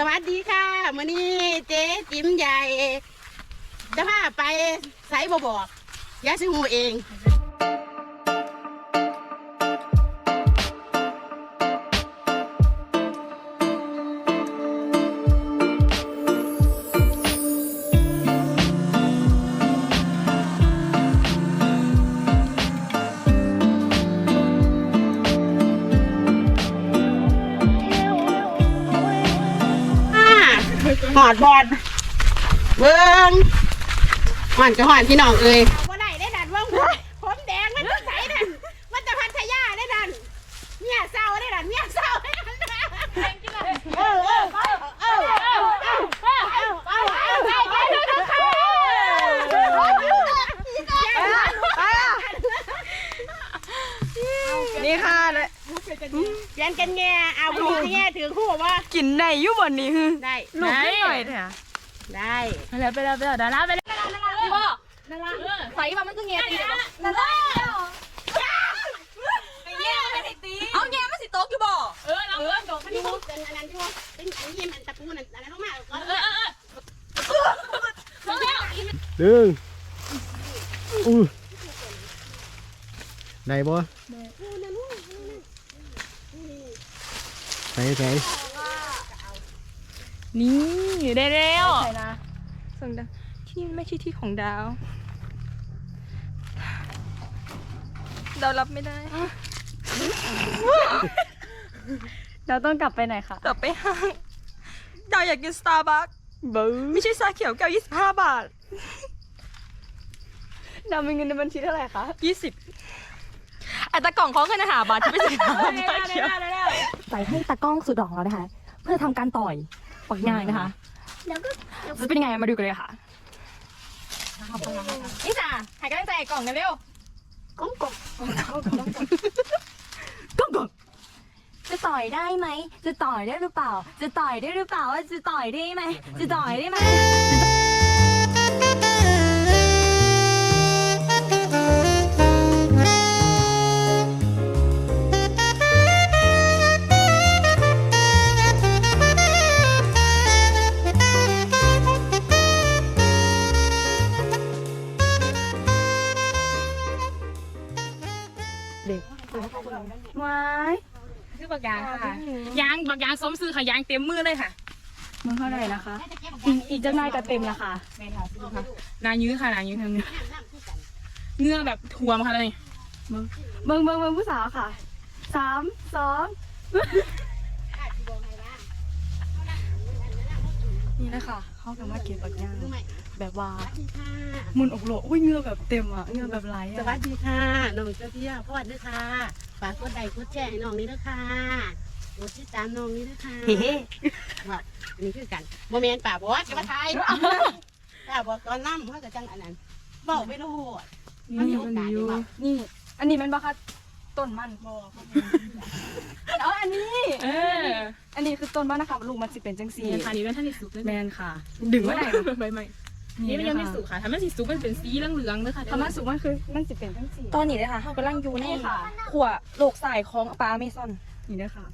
สวัสดีค่ะมื่อนี้เจ๊จิ๋มใหญ่ จะพาไปไสบ่บอกยายสิหูเอง หอดบอดเบิ้งหอดก็หอดพี่น้องเอ้ยบ่ได้ได้ดัดว่อง ยันกันแง่เอาผู้แง่ถือคู่ว่ากินไหนอยู่บนนี้ฮึได้ลูกนิดหน่อยเถอะได้ไปแล้วไปแล้วไปแล้วดาราไปแล้วพ่อนั่นละไฟมันมันก็เงียตีนั่นละเอาแง่มันสิโต๊ะอยู่บ่เออเราเออดอกมันนี่เป็นอันนั้นที่ว่าเป็นอันที่มันตะปูนั่นอันนั้นลงมาก่อนเออเออเออแล้วหนึ่งอู้ไหนบ่ใส่ใส่นี่ได้แล้วส่งดาวที่ไม่ใช่ที่ของดาว ดาวรับไม่ได้ เราต้องกลับไปไหนคะกลับไปห้างดาวอยากกินสตาร์บัคไม่ใช่ชาเขียวแก้ว25 บาทเรามีเงินในบัญชีเท่าไหร่คะ20อัตรากล่องของเงินอาหารบาทจะไม่ใช่ชาเขียว ใส่ให้ตากล้องสุดดอกเรานะคะ เพื่อทำการต่อยปักยางนะคะจะเป็นยังไงมาดูกันเลยค่ะนี่จ้าให้กำลังใจกล่องกันเร็วก้มกบกล่องกล่องจะต่อยได้ไหม จะต่อยได้หรือเปล่า จะต่อยได้หรือเปล่าว่าจะต่อยได้ไหม จะต่อยได้ไหม ว้ายคือบักยางค่ะยางบักยางสมซื้อค่ะยางเต็มมือเลยค่ะมึงเท่าไหร่นะคะ อีกอีกจะนายก็เต็มละค่ะแม่ค่ะซื้อค่ะนายื้อค่ะนายื้อทางนี้เงื่อแบบท่วมค่ะเลยเบิ่งเบิ่งเบิ่งผู้สาวค่ะสามสองนี่นะคะเขากำลังเก็บปักย่าง แบบว่ามุนอกโลอุ้ยเหงือแบบเต็มอะเหงือแบบไหลสอะวัสดีค่ะน้องเจ้าเที่ยวพอดด้วยค่ะฝากกดไลค์กดแชร์ให้น้องนี้ด้วยค่ะกดติดตามน้องนี้ด้วยค่ะเฮ้ว่าอันนี้คือกันโมเมนต์ป่าบอสจะมาทายป่าบอสตอนน้ำเขาจะจังอันนั้นบอกไม่รู้มันมีโอกาสได้บอกนี่ อันนี้มันบะคะต้นมันเอาอันนี้ เออ อันนี้คือต้นมันนะคะลูกมันสิเป็นจังสีนี่ค่ะนี่เป็นท่านที่สุกเลยแมนค่ะ ดึงไม่ได้ค่ะไม่ไม่ นี่มันยังไม่สุกค่ะถ้ามันสีสุกมันเป็นสีเหลืองๆเลยค่ะธรรมะสุกมันคือมันสิเป็นจังสีตอนนี้เลยค่ะเขากำลังอยู่ในนี่ค่ะขวโลกสายของปลาเมซอนนี่นะคะ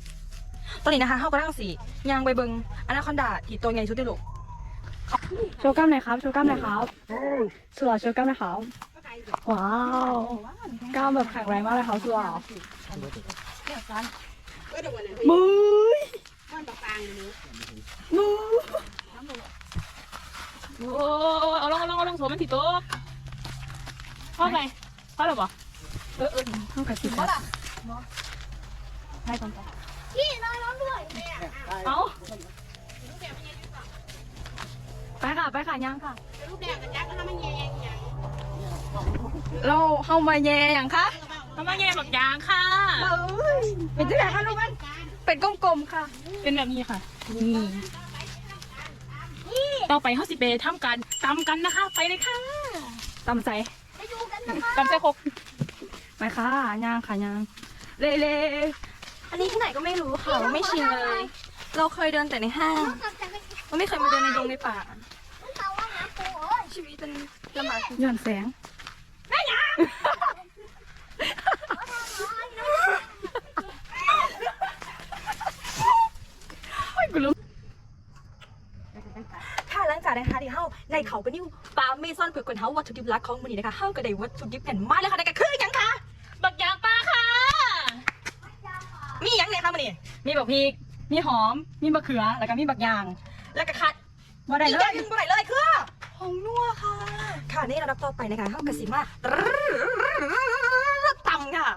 ตอนนี้นะคะเขากำลังสียางไปเบิงอนาคอนดาที่ตัวใหญ่ชุดได้ลูกโชว์กล้ามหน่อยครับ โชว์กล้ามหน่อยครับสุดหล่อโชว์กล้ามหน่อยครับว้าวกล้ามแบบแข็งแรงมากเลยครับสุดหล่อก็เดี๋ยววันนั้น มุ้ย มันปากปางอยู่ มุ้ย โอ้เอาลงเอาลงเอาลงโถมันสีโต๊ะพ่อไปพ่อหรอปะเข้ากับสิครับให้ก่อนจ้ะเอาไปค่ะไปค่ะย่างค่ะรูปแดงกันยักษ์ก็ทำมันแยงอย่างเราเข้ามาแย่อย่างคะทำไมแง่แบักยางค่ะเป็นที่ไหนคะลูกมันเป็นกลมๆค่ะ เป็นแบบนี้ค่ะนี่ ต่อไปเขาสิเปทำการตำกันนะคะ ไปเลยค่ะตำใจตำใส่ครกไปค่ะย่างค่ะย่างเละเละอันนี้ที่ไหนก็ไม่รู้ค่ะไม่ชินเลย เราเคยเดินแต่ในห้างเราไม่เคยมาเดินในดงในป่าชีวิตเป็นลำบากจริงย้อนแสง ค่ะหลังจากนะคะที่ เฮาในเขาเป็นนิวปลาเมซอนเผื่อคนเฮาวัตถุดิบหลักของมื้อนี้นะคะเฮาก็ได้วัตถุดิบกันมาแล้วค่ะนั่นก็คือหยังคะบักยางปลาค่ะ มีหยังเนี่ยคะมื้อนี้มีบักพริก มีหอม มีมะเขือ แล้วก็มีบักยาง แล้วก็คัดบ่ได้อีกเลอยย่างหนึงบ่ได้เลยคือผงนัวค่ะ ค่ะในระดับต่อไปนะคะเฮากะสิมาตำค่ะ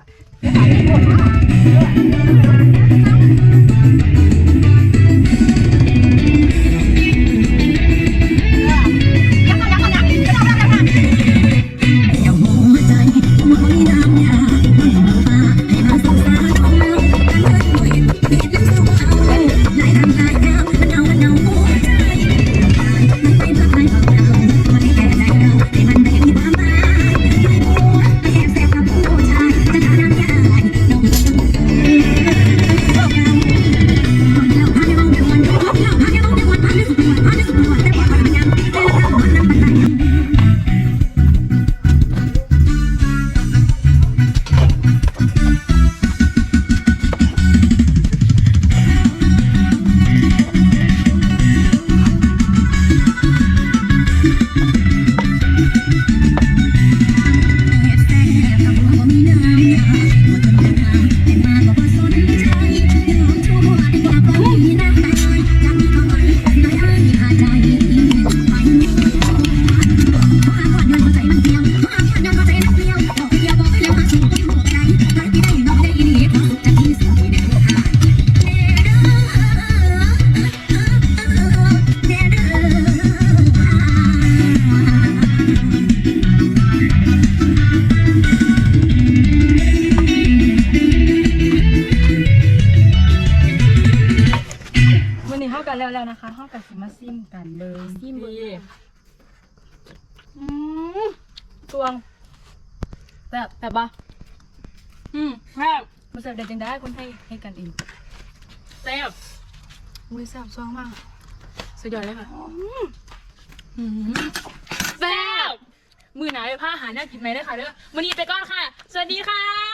เฮากันแล้วแล้วนะคะเฮากันสิมาซิมกันเลยซิมดีอืมตวงแบบแบบปะอืมแซ่บมาเสิร์ฟเด็ดจังได้คนให้ให้กันเองแซ่บอุ้ยแซ่บซ่องมากสุดยอดเลยค่ะแซ่บมือหนาไปผ้าหาหน้ากินไหมได้ค่ะเด้อวันนี้ไปก่อนค่ะ สวัสดีค่ะ